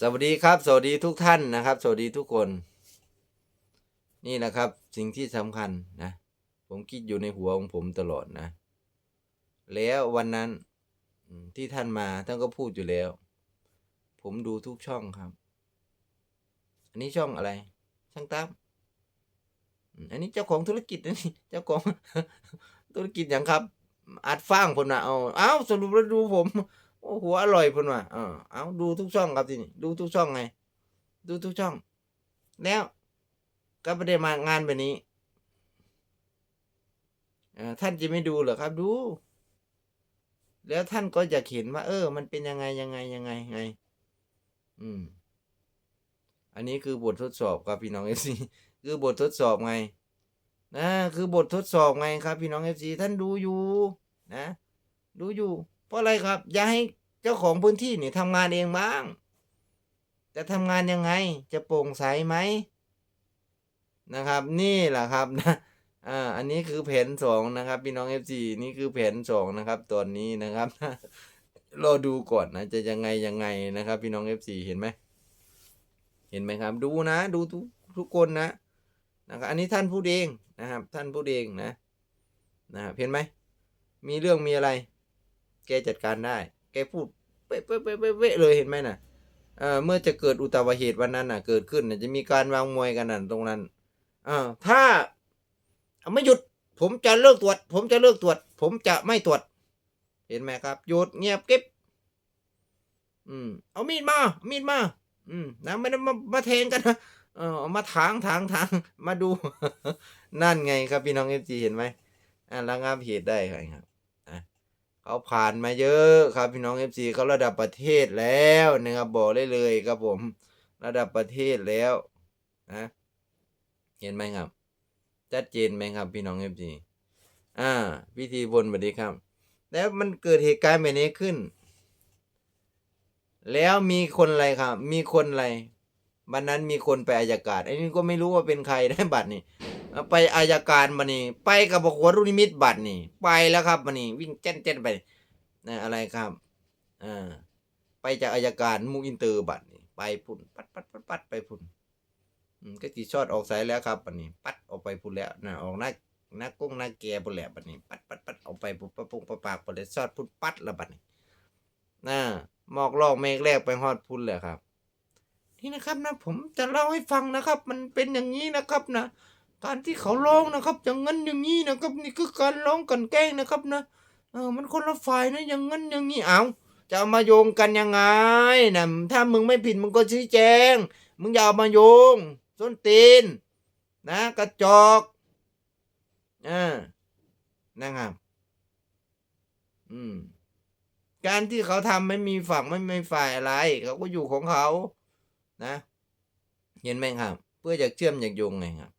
สวัสดีครับ สวัสดีทุกท่านนะครับ สวัสดีทุกคน นี่แหละครับ สิ่งที่สำคัญนะ ผมคิดอยู่ในหัวของผมตลอดนะ แล้ววันนั้นที่ท่านมาท่านก็พูดอยู่แล้ว ผมดูทุกช่องครับ อันนี้ช่องอะไร ช่างตั้มอืมอันนี้เจ้าของธุรกิจนะนี่เจ้าของธุรกิจอย่างครับอัดฟางผมนะเอาเอาสรุปแล้วดูผม โอ้โหอร่อยพุ่นว่ะเออเอาดูทุกช่องครับทีนี่ดูทุกช่องไง ดูทุกช่อง แล้วก็ไม่ได้มางานแบบนี้ท่านจะไม่ดูเหรอครับ ดู แล้วท่านก็จะเห็นว่า เออ มันเป็นยังไงยังไงยังไงไง อืม อันนี้คือบททดสอบครับพี่น้องเอฟซีคือบททดสอบไงนะคือบททดสอบไงครับ พี่น้องเอฟซีท่านดูอยู่ นะ ดูอยู่ ราะอะไรครับ อย่าให้เจ้าของพื้นที่นี่ทำงานเองบ้าง จะทำงานยังไง จะโปร่งใสไหมนะครับ นี่แหละครับนะอ่าอันนี้คือแผนสองนะครับ พี่น้องเอฟซีนี่คือแผนสองนะครับตอนนี้นะครับรอดูก่อนนะจะยังไงยังไงนะครับ พี่น้องเอฟซีเห็นไหมเห็นไหมครับ ดูนะ ดูทุกทุกคนนะนะครับอันนี้ท่านพูดเองนะครับ ท่านพูดเองนะนะครับเห็นไหมมีเรื่องมีอะไร แกจัดการได้ แกพูดเป๊ะเป๊ะเป๊ะเป๊ะเลยเห็นไหมน่ะเออเมื่อจะเกิดอุตบัติเหตุวันนั้นน่ะ เกิดขึ้นน่ะจะมีการวางมวยกันน่ะตรงนั้นเอ่าถ้าไม่หยุด ผมจะเลิกตรวจ ผมจะเลิกตรวจ ผมจะไม่ตรวจ เห็นไหมครับหยุดเงียบเก็บอืม เอามีดมา มีดมา อืมนะไม่ได้มามาแทงกันนะเออมาถางถางถางมาดู นั่นไงครับพี่น้องเอฟจีเห็นไหมอ่าระงับเหตุได้ครับ เขาผ่านมาเยอะครับพี่น้องเอฟซีเขาระดับประเทศแล้วนะครับบอกได้เลยครับผม ระดับประเทศแล้วนะเห็นไหมครับชัดเจนไหมครับพี่น้องเอฟซีอ่าพิธีบนบัดนี้ครับ แล้วมันเกิดเหตุการณ์แบบนี้ขึ้น แล้วมีคนอะไรครับ มีคนอะไรวันนั้นมีคนไปอายการไอ้นี่ก็ไม่รู้ว่าเป็นใครได้บัตรนี่ ไปอายการมานี่ไปกับบอกหัวรุ่นนิมิตบัตรนี่ ไปแล้วครับมานี่วิ่งเจ้นเจ้นไปนะอะไรครับอ่าไปจากอายการมุกอินเตอร์บัตรนี่ไปพุ่นปัดปัดปัดปัดไปพุ่นก็จีชอดออกสายแล้วครับบัดนี้ ปัดออกไปพุ่นแล้วนะออกหน้าหน้ากุ้งหน้าแกพุ่นแล้วบัดนี้ ปัดปัดปัดออกไปปุ๊บปะปุงปะปากพุ่นเลยชอดพุ่นปัดแล้วบัดนี้นะหมอกลอกเมฆแรกไปฮอดพุ่นเลยครับ นี่นะครับนะผมจะเล่าให้ฟังนะครับ มันเป็นอย่างนี้นะครับนะ การที่เขาร้องนะครับ อย่างนั้นอย่างนี้นะครับ นี่คือการร้องกันแกล้งนะครับนะเออมันคนละฝ่ายนะอย่างนั้นอย่างนี้เอาจะเอามาโยงกันยังไงนะถ้ามึงไม่ผิดมึงก็ชี้แจง มึงอย่าเอามาโยงส้นตีน นะกระจอกอ่านะครับอืมการที่เขาทำไม่มีฝั่งไม่มีฝ่ายอะไร เขาก็อยู่ของเขา นะ เห็นไหมครับ เพื่ออยากเชื่อมอยากโยงไงครับ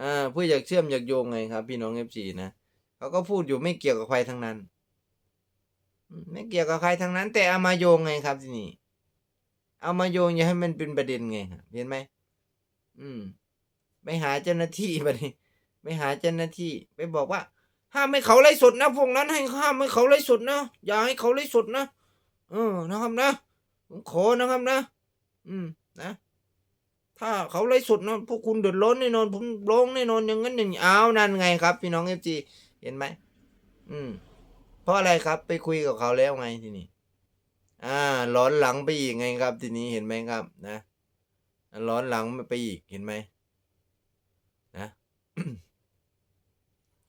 อ่าเพื่ออยากเชื่อมอยากโยงไงครับ พี่น้องเอฟซีนะเขาก็พูดอยู่ไม่เกี่ยวกับใครทั้งนั้น ไม่เกี่ยวกับใครทั้งนั้น แต่เอามาโยงไงครับที่นี่เอามาโยงอย่าให้มันเป็นประเด็นไงครับเห็นไหมอืม ไปหาเจ้าหน้าที่ไปไปหาเจ้าหน้าที่ ไปบอกว่า ห้ามให้เขาไล่สดนะพวกนั้นให้ห้ามให้เขาไล่สดนะอย่าให้เขาไล่สดนะเออนะครับนะผมขอนะครับนะ อืมนะ ถ้าเขาไล่สดนะพวกคุณเดือดร้อนแน่นอน ผมร้องแน่นอนอย่างนั้นอย่างนี้อ้าวนั่นไงครับ พี่น้องเอฟจีเห็นไหมอืม เพราะอะไรครับ ไปคุยกับเขาแล้วไงทีนี้อ่าร้อนหลังไปอีกไงครับ ทีนี้เห็นไหมครับ นะร้อนหลังไปอีกเห็นไหมนะ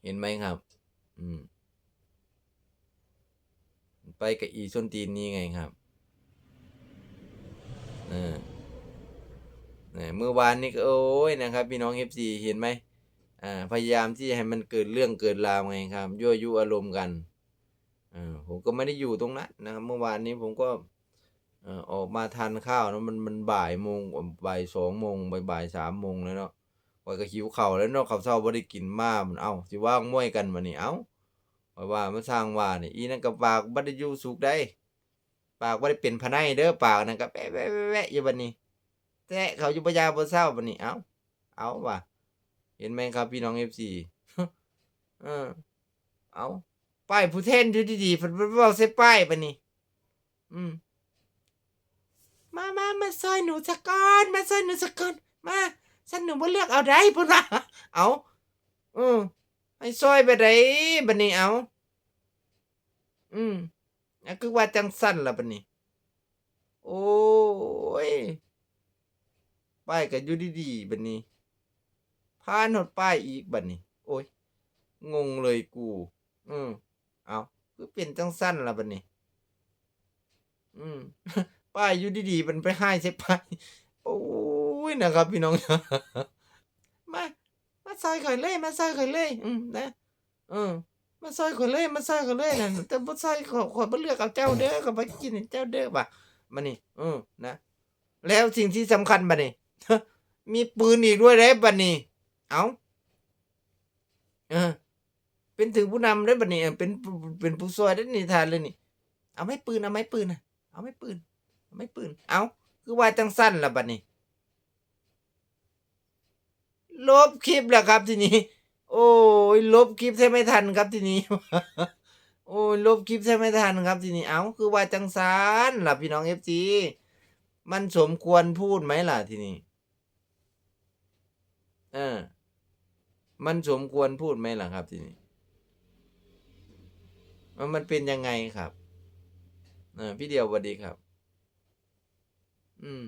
เห็นไหมครับ อืม ไปกับอีส้นตีนนี้ไงครับ เออ เมื่อวานนี้ก็โอ้ยนะครับพี่น้องเอฟซีเห็นไหมอ่าพยายามที่จะให้มันเกิดเรื่องเกิดราวไงครับยั่วยุอารมณ์กันอ่าผมก็ไม่ได้อยู่ตรงนั้นนะครับเมื่อวานนี้ผมก็ออกมาทานข้าวแล้วมันมันบ่ายโมงบ่ายสองโมงบ่ายบ่ายสามโมงแล้วเนาะข่อยก็หิวข้าแล้วเนาะข้าวเช้าบ่ได้กินมามันเอ้าสิว่างมวยกันมานี่เอ้าข่อยว่ามันสร้างว่านี่อีนั่นกับปากบ่ได้อยู่สุขได้ ปากบ่ได้เป็นพะไนเด้อปากนั่นก็แปะแปะแปะแปะอยู่บัดนี้ แต่เขาอยู่ปยาบนเศร้าบันนี้เอาเอาว่ะเห็นไหมครับพี่น้องเอฟซีเออเอาป้ายผู้แทนอยู่ดีๆเพิ่นเว้าใส่ป้ายบันนี้ อืมมามามาซอยหนูสักก้อน มาซอยหนูสักก้อน มาฉันหนูบ่เลือกเอาได้พุ่นว่าเอาอืมให้ซอยไปได้บัดนี้เอาอืมอะคือว่าจังสั้นล่ะบัดนี้ โอ้ย ป้ายก็อยู่ดีๆบัดนี้พานหดป้ายอีกบัดนี้ โอ้ย งงเลยกู อืมเอาคือเป็นจังสั้นละบัดนี้ อืมป้ายอยู่ดีๆมันไปให้ใช่ป้ายโอ้ยนะครับ พี่น้องมามาซอยข่อยเลยมาซอยข่อยเลย อืมนะเออมาซอยข่อยเลยมาซอยข่อยเลยนะแต่บ่ซอยข่อยข่อยบ่เลือกเอาเจ้าเด้อก็บ่กินเจ้าเด้อบ่ะมานี่เออนะแล้วสิ่งที่สำคัญบัดนี้ มีปืนอีกด้วยเด้บัดนี้ เอาเออ เป็นถึงผู้นำได้บัดนี้เป็นเป็นผู้ซอยได้นิทานเลยนี่ เอาไม้ปืนเอาไม้ปืนนะเอาไม้ปืนเอาไม้ปืน เอาคือว่าจังสั้นละบัดนี้ลบคลิปแล้วครับทีนี้ โอ้ยลบคลิปแทบไม่ทันครับทีนี้ โอ้ยลบคลิปแทบไม่ทันครับทีนี้ เอาคือว่าจังสานล่ะพี่น้องเอฟซีมันสมควรพูดไหมล่ะทีนี้ เออ มันสมควรพูดไหมล่ะครับ ทีนี้มันมันเป็นยังไงครับเออพี่เดียวสวัสดีครับ อืม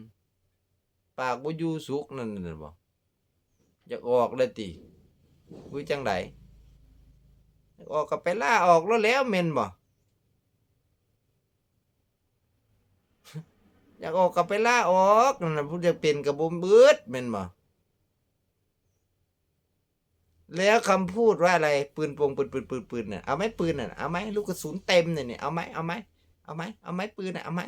ปากบ่อยู่สุกนั่นน่ะบ่อยากออกเลยติคุยจังไดอยากออกก็ไปล่าออกแล้วแล้วแม่นบ่อยากออกก็ไปล่าออกนั่นน่ะผู้จะเป็นกับบ่เบิดแม่นบ่ แล้วคำพูดว่าอะไรปืนปงปืนปืนปืนปืนน่ะเอาไหมปืนน่ะเอาไหมลูกกระสุนเต็มเนี่ยนี่เอาไหมเอาไหมเอาไหมเอาไหมปืนน่ะเอาไหม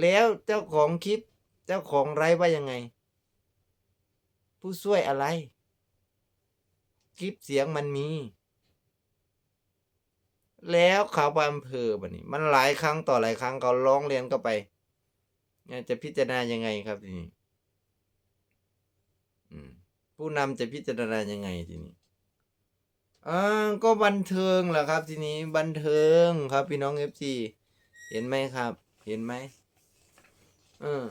แล้วเจ้าของคลิป เจ้าของไลฟ์ว่ายังไง ผู้ช่วยอะไร คลิปเสียงมันมี แล้วข่าวอำเภอบันนี้ มันหลายครั้งต่อหลายครั้งเขาร้องเรียนก็ไปจะพิจารณายังไงครับทีนี้ ผู้นำจะพิจารณายังไงทีนี้อ่าก็บันเทิงแหละครับ ทีนี้บันเทิงครับ พี่น้องเอฟซีเห็นไหมครับ เห็นไหมเออ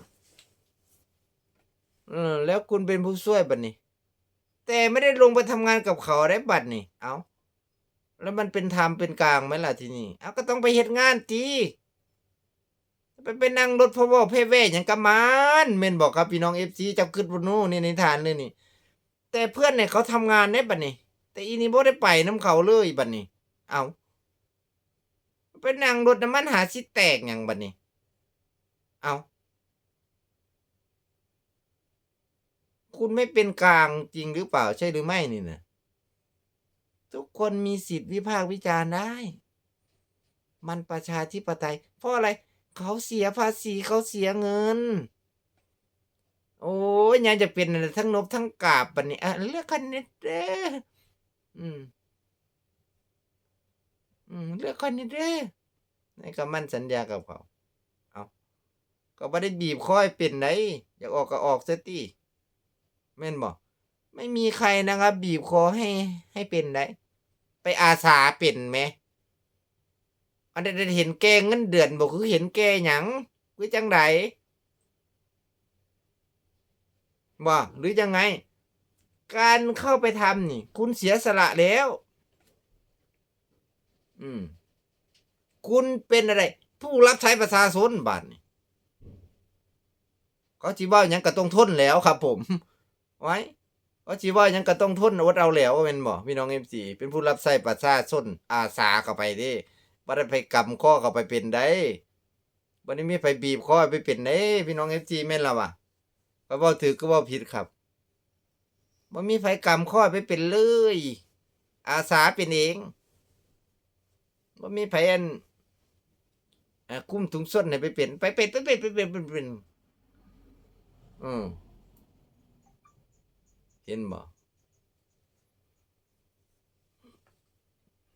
เออ แล้วคุณเป็นผู้ช่วยบัดนี้ แต่ไม่ได้ลงไปทำงานกับเขาได้บัดนี่เอาแล้วมันเป็นธรรมเป็นกลางไหมล่ะทีนี้เอาก็ต้องไปเฮ็ดงานจีไปไปนั่งรถพวอเพ่เว่อย่างกะมานเมนบอกครับพี่น้องเอฟซีจับขึ้นบนนู้นนี่ในฐานเลยนี่ แต่เพื่อนเนี่ยเขาทำงานได้บัดนี้ แต่อีนี่บ่ได้ไปน้ำเขาเลยบัดนี้ เอาไปนั่งรถน้ำมันหาสิแตกอย่างบัดนี้ เอาคุณไม่เป็นกลางจริงหรือเปล่าใช่หรือไม่นี่นะทุกคนมีสิทธิ์วิพากษ์วิจารณ์ได้ มันประชาธิปไตย เพราะอะไร เขาเสียภาษีเขาเสียเงิน โอ้ยยังจะเป็นทั้งนบทั้งกาบปันนี้อะเลือกคนนี้เด้ออืม อืมเลือกคนนี้เด้อในก็มั่นสัญญากับเขาเอาก็ไม่ได้บีบค่อยเป็นไหนอยากออกก็ออกเสียตีแม่นบอกไม่มีใครนะครับ บีบคอให้ให้เป็นได้ ไปอาสาเป็นไหมอันนี้เห็นแกเงินเดือนบอกคือเห็นแกหยังคือจังได บ่หรือยังไง การเข้าไปทำนี่ คุณเสียสละแล้ว อืม คุณเป็นอะไร ผู้รับใช้ประชาชนบัตรนี่ก็จีว่ายังก็ต้องทนแล้วครับผม ไว้ก็จีว่ายังก็ต้องทนอดเอาแล้วว่าเป็นบ่พี่น้องเอ็มซีเป็นผู้รับใช้ประชาชนอาสาเข้าไปดิบ่ได้ไปกำข้อเข้าไปเป็นได้บ่ได้มีไปบีบข้อไปเป็นได้พี่น้อง FG แม่นล่ะวะ ก็เว้าถือก็เว้าผิดครับบ่มีไฟกำข้อไปเป็นเลย อาสาเป็นเองบ่มีไผอันอ่าคุ้มถุงส้นให้ไปเป็นไปเป็นไปเป็นไปเป็นไปเป็นอืมเห็นบ่